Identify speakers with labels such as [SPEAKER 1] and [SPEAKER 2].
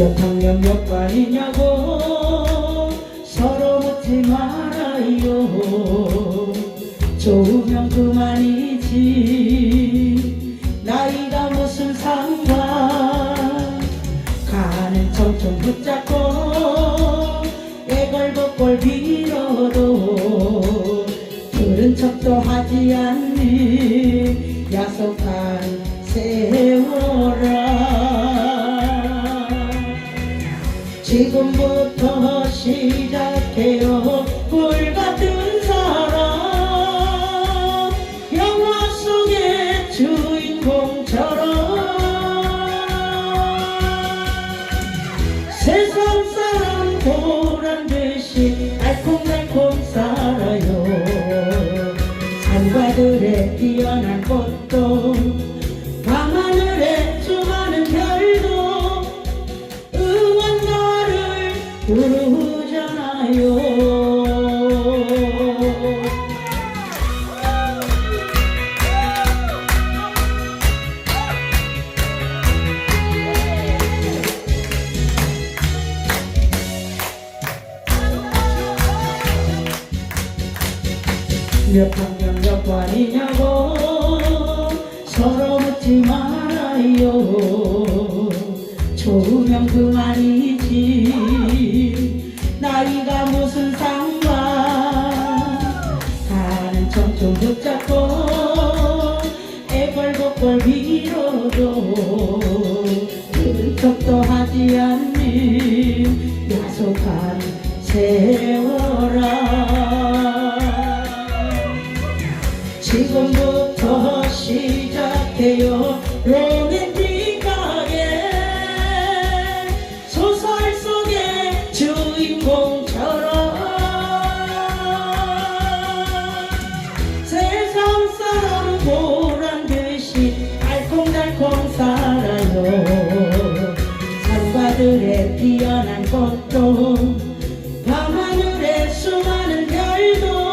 [SPEAKER 1] 몇 학년 몇 반이냐고 서로 묻지 말아요. 좋으면 그만이지. 나이가 무슨 상관? 가는 청춘 붙잡고 애걸복걸 빌어도 들은 척도 하지 않는 야속한 세 지금부터 시작해요. 불같은 사랑. 영화 속의 주인공처럼. 세상 사람 보란 듯이 알콩달콩 살아요. 산과들의 뛰어난 꽃 부르잖아요? 몇 학년 몇 반이냐고 서로 묻지 말아요. 좋으면 그만이 붙잡고 빌어도 들은 척도 하지 않는 야속한 세월아. 지금부터 시작해요. 로맨 산과들의 피어난 꽃도 밤하늘에 수많은 별도